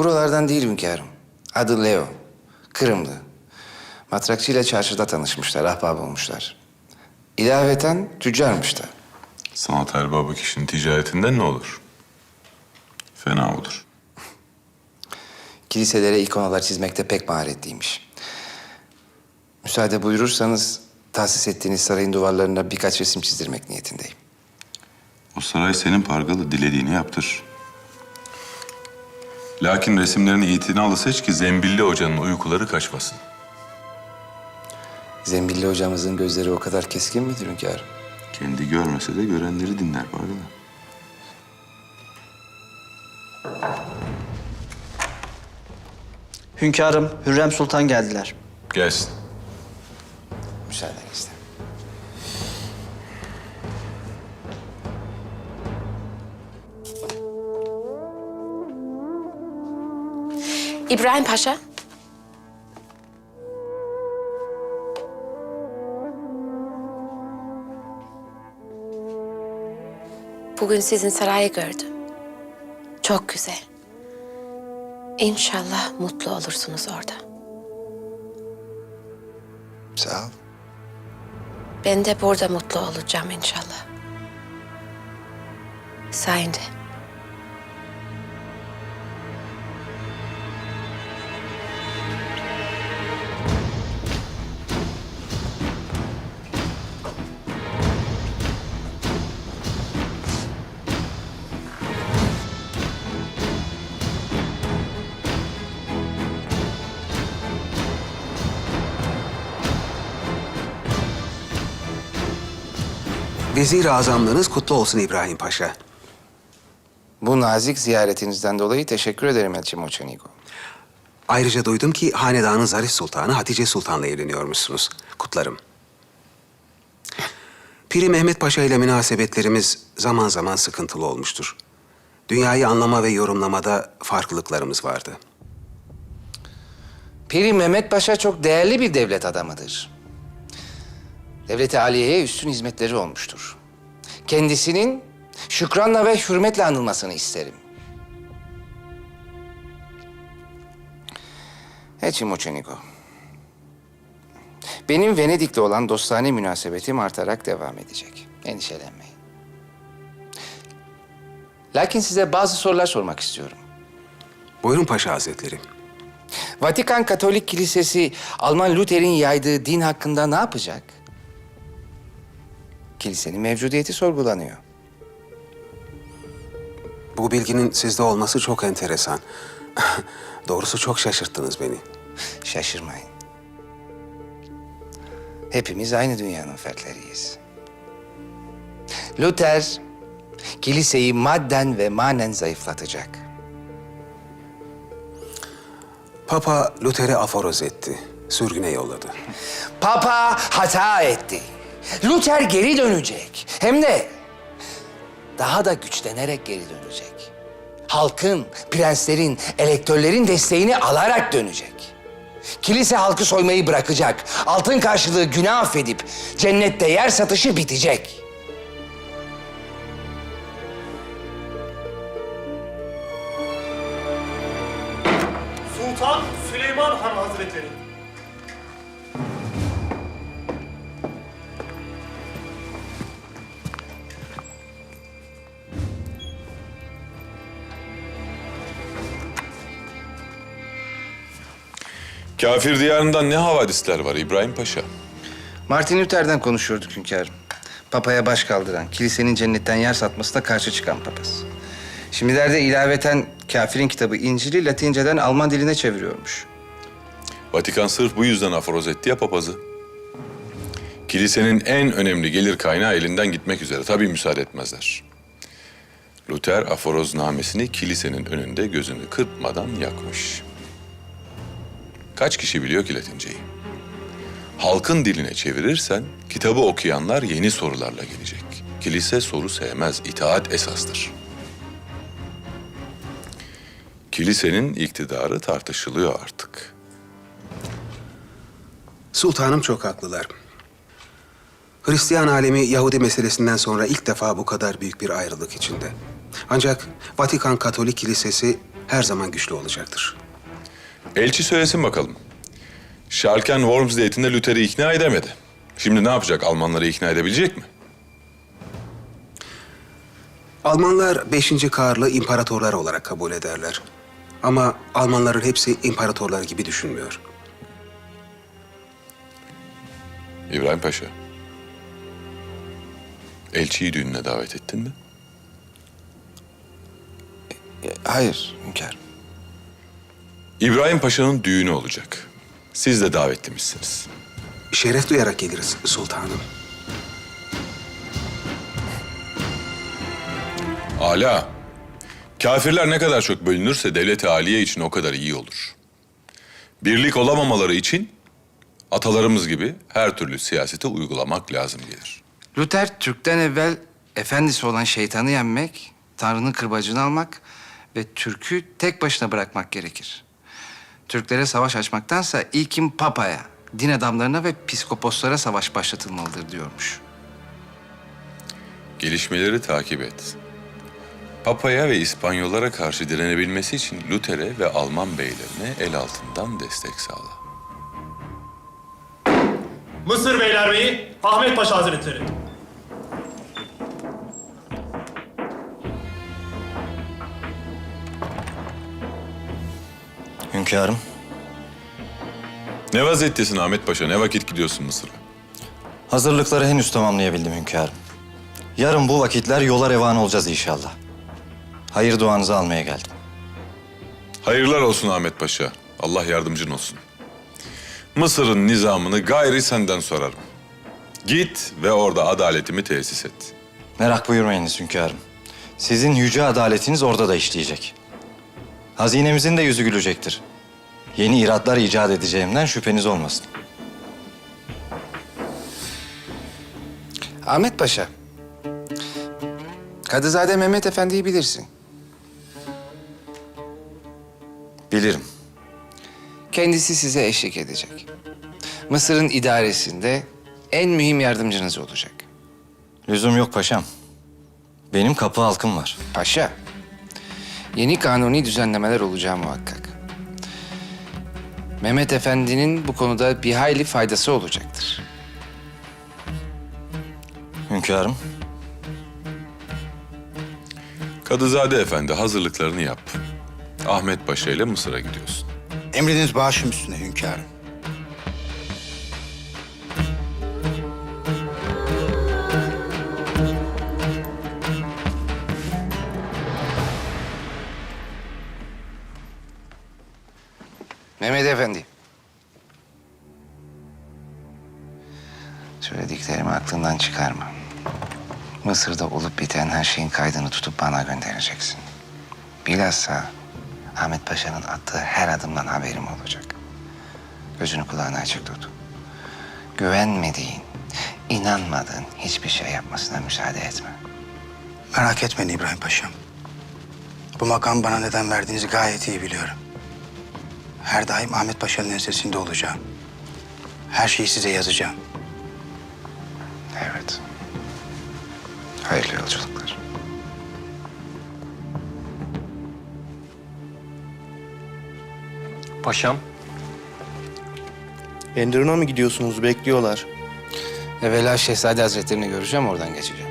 Buralardan değil hünkârım. Adı Leo. Kırımlı. Matrakçıyla çarşıda tanışmışlar, ahbap olmuşlar. İlaveten tüccarmış da. Sanat erbabı kişinin ticaretinden ne olur? Fena olur. Kiliselere ikonalar çizmekte pek maharetliymiş. Müsaade buyurursanız tahsis ettiğiniz sarayın duvarlarına birkaç resim çizdirmek niyetindeyim. O saray senin pargalı dilediğini yaptır. Lakin resimlerini itinalı seç ki zembilli hocanın uykuları kaçmasın. Zembilli hocamızın gözleri o kadar keskin midir hünkârım? Kendi görmese de görenleri dinler pargalı. Hünkârım, Hürrem Sultan geldiler. Gelsin. Müsaadenizle. İbrahim Paşa. Bugün sizin sarayı gördüm. Çok güzel. İnşallah mutlu olursunuz orada. Sağ ol. Ben de burada mutlu olacağım inşallah. Sayende. Vezir azamlığınız kutlu olsun İbrahim Paşa. Bu nazik ziyaretinizden dolayı teşekkür ederim Elçi Moçanigo. Ayrıca duydum ki hanedanın Zarif Sultanı Hatice Sultan'la evleniyormuşsunuz. Kutlarım. Piri Mehmet Paşa ile münasebetlerimiz zaman zaman sıkıntılı olmuştur. Dünyayı anlama ve yorumlamada farklılıklarımız vardı. Piri Mehmet Paşa çok değerli bir devlet adamıdır. Devlet-i Aliye'ye üstün hizmetleri olmuştur. Kendisinin şükranla ve hürmetle anılmasını isterim. Elçi Moçenigo. Benim Venedik'le olan dostane münasebetim artarak devam edecek. Endişelenmeyin. Lakin size bazı sorular sormak istiyorum. Buyurun Paşa Hazretleri. Vatikan Katolik Kilisesi Alman Luther'in yaydığı din hakkında ne yapacak? Kilisenin mevcudiyeti sorgulanıyor. Bu bilginin sizde olması çok enteresan. Doğrusu çok şaşırttınız beni. Şaşırmayın. Hepimiz aynı dünyanın fertleriyiz. Luther, kiliseyi madden ve manen zayıflatacak. Papa Luther'i aforoz etti. Sürgüne yolladı. Papa hata etti. Luther geri dönecek. Hem de daha da güçlenerek geri dönecek. Halkın, prenslerin, elektörlerin desteğini alarak dönecek. Kilise halkı soymayı bırakacak. Altın karşılığı günah affedip cennette yer satışı bitecek. Sultan Süleyman Han Hazretleri. Kafir diyarından ne havadisler var İbrahim Paşa? Martin Luther'den konuşuyorduk hünkârım. Papaya baş kaldıran, kilisenin cennetten yer satmasına karşı çıkan papaz. Şimdilerde ilaveten kafirin kitabı İncil'i Latinceden Alman diline çeviriyormuş. Vatikan sırf bu yüzden aforoz etti ya papazı. Kilisenin en önemli gelir kaynağı elinden gitmek üzere. Tabii müsaade etmezler. Luther aforoznamesini kilisenin önünde gözünü kırpmadan yakmış. Kaç kişi biliyor ki Latinceyi? Halkın diline çevirirsen kitabı okuyanlar yeni sorularla gelecek. Kilise soru sevmez, itaat esastır. Kilisenin iktidarı tartışılıyor artık. Sultanım çok haklılar. Hristiyan alemi Yahudi meselesinden sonra ilk defa bu kadar büyük bir ayrılık içinde. Ancak Vatikan Katolik Kilisesi her zaman güçlü olacaktır. Elçi söylesin bakalım. Schalken Worms zeytinde Luther'i ikna edemedi. Şimdi ne yapacak? Almanları ikna edebilecek mi? Almanlar 5. Karl'ı imparatorlar olarak kabul ederler. Ama Almanların hepsi imparatorlar gibi düşünmüyor. İbrahim Paşa. Elçiyi düğününe davet ettin mi? Hayır hünkârım. İbrahim Paşa'nın düğünü olacak. Siz de davetlimişsiniz. Şeref duyarak geliriz sultanım. Ala. Kafirler ne kadar çok bölünürse devlet-i aliye için o kadar iyi olur. Birlik olamamaları için atalarımız gibi her türlü siyaseti uygulamak lazım gelir. Luther Türk'ten evvel efendisi olan şeytanı yenmek, Tanrı'nın kırbacını almak ve Türk'ü tek başına bırakmak gerekir. Türklere savaş açmaktansa ilkin Papa'ya, din adamlarına ve piskoposlara savaş başlatılmalıdır diyormuş. Gelişmeleri takip et. Papa'ya ve İspanyollara karşı direnebilmesi için Luther'e ve Alman beylerine el altından destek sağla. Mısır Beylerbeyi Ahmet Paşa Hazretleri. Hünkârım, Ne vaziyettesin Ahmet Paşa? Ne vakit gidiyorsun Mısır'a? hazırlıkları henüz tamamlayabildim hünkârım. Yarın bu vakitler yola revan olacağız inşallah. Hayır duanızı almaya geldim. Hayırlar olsun Ahmet Paşa. Allah yardımcın olsun. Mısır'ın nizamını gayri senden sorarım. Git ve orada adaletimi tesis et. Merak buyurmayınız hünkârım. Sizin yüce adaletiniz orada da işleyecek. Hazinemizin de yüzü gülecektir. Yeni iratlar icat edeceğimden şüpheniz olmasın. Ahmet Paşa. Kadızade Mehmet Efendi'yi bilirsin. Bilirim. Kendisi size eşlik edecek. Mısır'ın idaresinde en mühim yardımcınız olacak. Lüzum yok paşam. Benim kapı halkım var. Paşa, yeni kanuni düzenlemeler olacağı muhakkak. Mehmet Efendi'nin bu konuda bir hayli faydası olacaktır. Hünkârım, Kadızade Efendi hazırlıklarını yap. Ahmet Paşa ile Mısır'a gidiyorsun. Emriniz başım üstüne hünkârım. Mehmet Efendi. Söylediklerimi aklından çıkarma. Mısır'da olup biten her şeyin kaydını tutup bana göndereceksin. Bilhassa Ahmet Paşa'nın attığı her adımdan haberim olacak. Gözünü kulağını açık tut. Güvenmediğin, inanmadığın hiçbir şey yapmasına müsaade etme. Merak etmeyin İbrahim Paşa'm. Bu makam bana neden verdiğinizi gayet iyi biliyorum. Her daim Ahmet Paşa'nın ensesinde olacağım. Her şeyi size yazacağım. Evet. Hayırlı yolculuklar. Paşam. Enderun'a mı gidiyorsunuz? Bekliyorlar. Evvela Şehzade Hazretlerini göreceğim, oradan geçeceğim.